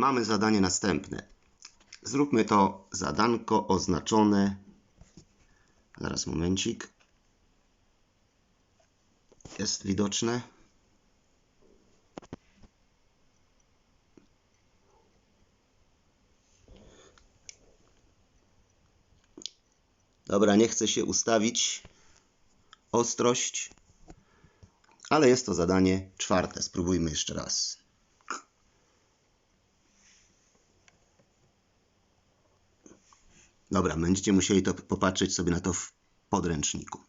mamy zadanie następne. Zróbmy to zadanko oznaczone. Zaraz momencik. Jest widoczne. Dobra, nie chcę się ustawić. Ostrość. Ale jest to zadanie czwarte. Spróbujmy jeszcze raz. Dobra, będziecie musieli to popatrzeć sobie na to w podręczniku.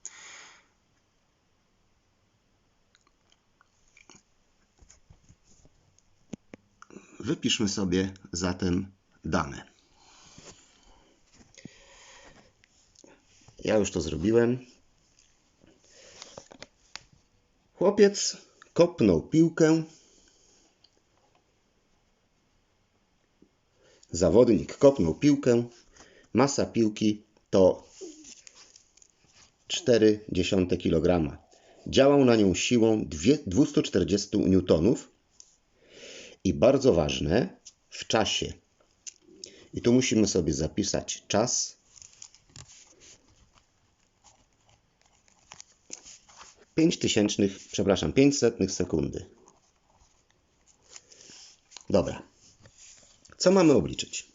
Wypiszmy sobie zatem dane. Ja już to zrobiłem. Chłopiec kopnął piłkę. Zawodnik kopnął piłkę. Masa piłki to 0,4 kg. Działał na nią siłą 240 newtonów i bardzo ważne w czasie. I tu musimy sobie zapisać czas. 5 tysięcznych, przepraszam, 500 sekundy. Dobra. Co mamy obliczyć?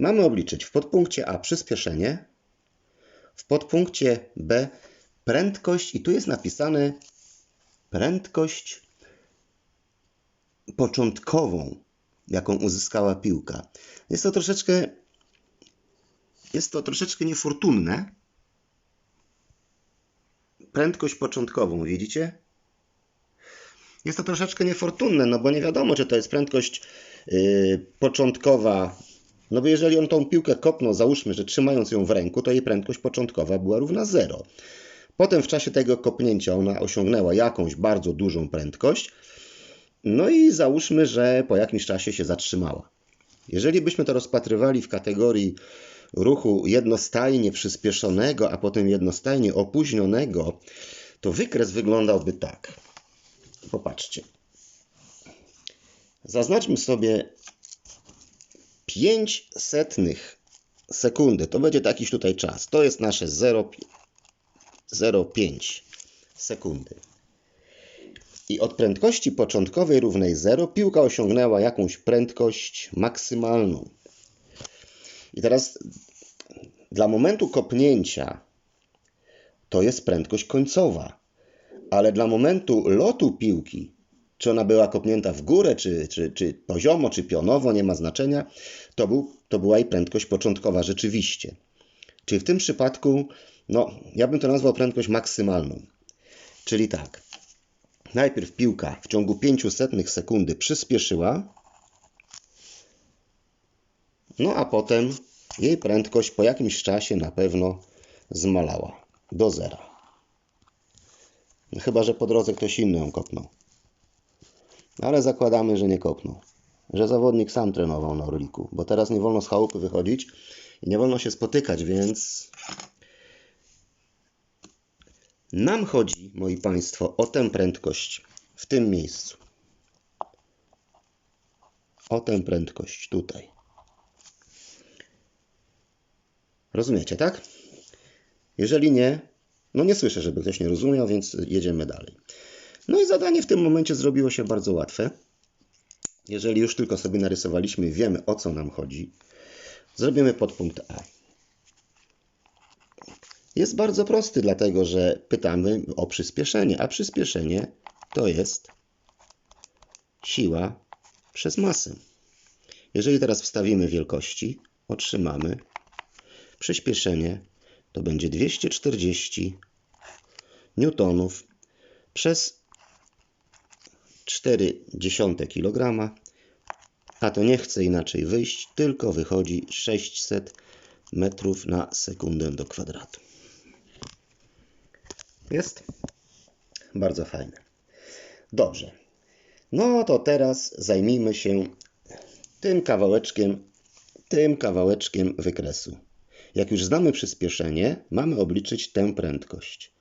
Mamy obliczyć w podpunkcie A przyspieszenie, w podpunkcie B prędkość i tu jest napisane prędkość początkową, jaką uzyskała piłka. Jest to troszeczkę jest to troszeczkę niefortunne. Prędkość początkową, widzicie? Jest to troszeczkę niefortunne, no bo nie wiadomo, czy to jest prędkość yy, początkowa. No bo jeżeli on tą piłkę kopnął, załóżmy, że trzymając ją w ręku, to jej prędkość początkowa była równa 0. Potem w czasie tego kopnięcia ona osiągnęła jakąś bardzo dużą prędkość, no i załóżmy, że po jakimś czasie się zatrzymała. Jeżeli byśmy to rozpatrywali w kategorii ruchu jednostajnie przyspieszonego, a potem jednostajnie opóźnionego, to wykres wyglądałby tak. Popatrzcie. Zaznaczmy sobie 5 setnych sekundy. To będzie takiś tutaj czas. To jest nasze 0,5 sekundy. I od prędkości początkowej równej 0 piłka osiągnęła jakąś prędkość maksymalną. I teraz dla momentu kopnięcia to jest prędkość końcowa, ale dla momentu lotu piłki, czy ona była kopnięta w górę, czy, czy, czy poziomo, czy pionowo, nie ma znaczenia, to, był, to była jej prędkość początkowa rzeczywiście. Czyli w tym przypadku, no, ja bym to nazwał prędkość maksymalną. Czyli tak, najpierw piłka w ciągu 500 sekundy przyspieszyła, no a potem jej prędkość po jakimś czasie na pewno zmalała do zera. Chyba, że po drodze ktoś inny ją kopnął. Ale zakładamy, że nie kopnął. Że zawodnik sam trenował na Orliku, bo teraz nie wolno z chałupy wychodzić i nie wolno się spotykać, więc nam chodzi, moi Państwo, o tę prędkość w tym miejscu. O tę prędkość tutaj. Rozumiecie, tak? Jeżeli nie, no nie słyszę, żeby ktoś nie rozumiał, więc jedziemy dalej. No i zadanie w tym momencie zrobiło się bardzo łatwe. Jeżeli już tylko sobie narysowaliśmy, wiemy o co nam chodzi, zrobimy podpunkt A. Jest bardzo prosty, dlatego że pytamy o przyspieszenie, a przyspieszenie to jest siła przez masę. Jeżeli teraz wstawimy wielkości, otrzymamy przyspieszenie to będzie 240 newtonów przez 0,4 kg, a to nie chce inaczej wyjść, tylko wychodzi 600 metrów na sekundę do kwadratu. Jest? Bardzo fajne. Dobrze. No to teraz zajmijmy się tym kawałeczkiem, tym kawałeczkiem wykresu. Jak już znamy przyspieszenie, mamy obliczyć tę prędkość.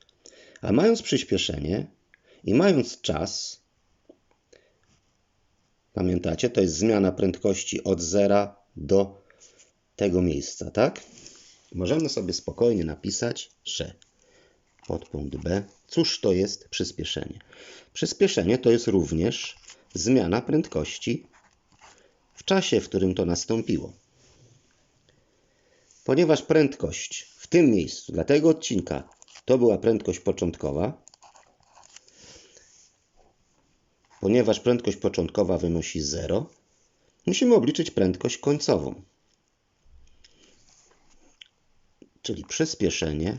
A mając przyspieszenie i mając czas, Pamiętacie? To jest zmiana prędkości od zera do tego miejsca, tak? Możemy sobie spokojnie napisać, że podpunkt B. Cóż to jest przyspieszenie? Przyspieszenie to jest również zmiana prędkości w czasie, w którym to nastąpiło. Ponieważ prędkość w tym miejscu, dla tego odcinka, to była prędkość początkowa, ponieważ prędkość początkowa wynosi 0, musimy obliczyć prędkość końcową. Czyli przyspieszenie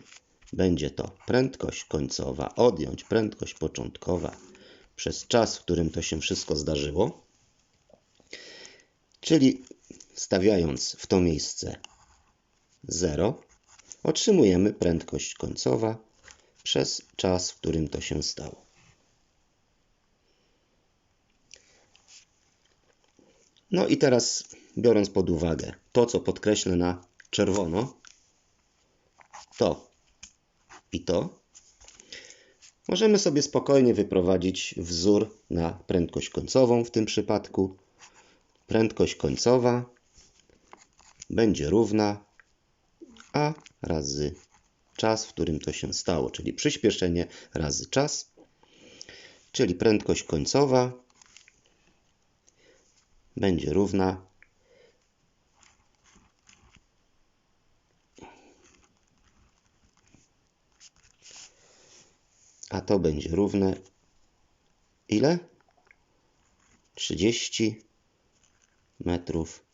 będzie to prędkość końcowa, odjąć prędkość początkowa przez czas, w którym to się wszystko zdarzyło. Czyli stawiając w to miejsce 0, otrzymujemy prędkość końcowa przez czas, w którym to się stało. No i teraz, biorąc pod uwagę to, co podkreślę na czerwono, to i to, możemy sobie spokojnie wyprowadzić wzór na prędkość końcową w tym przypadku. Prędkość końcowa będzie równa a razy czas, w którym to się stało, czyli przyspieszenie razy czas, czyli prędkość końcowa będzie równa a to będzie równe ile? 30 metrów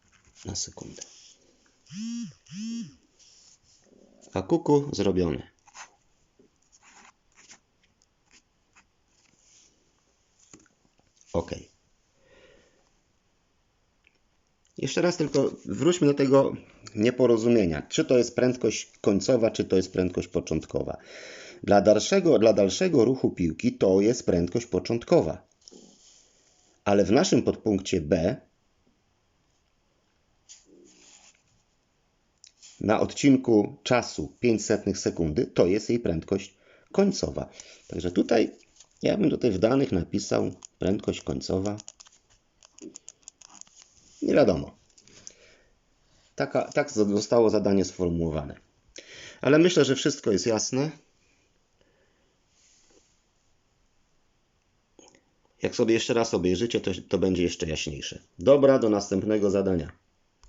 na sekundę. A kuku zrobione. Jeszcze raz tylko wróćmy do tego nieporozumienia. Czy to jest prędkość końcowa, czy to jest prędkość początkowa. Dla dalszego, dla dalszego ruchu piłki to jest prędkość początkowa. Ale w naszym podpunkcie B na odcinku czasu 500 sekundy to jest jej prędkość końcowa. Także tutaj ja bym tutaj w danych napisał prędkość końcowa. Nie wiadomo. Taka, tak zostało zadanie sformułowane. Ale myślę, że wszystko jest jasne. Jak sobie jeszcze raz obejrzycie, to, to będzie jeszcze jaśniejsze. Dobra, do następnego zadania.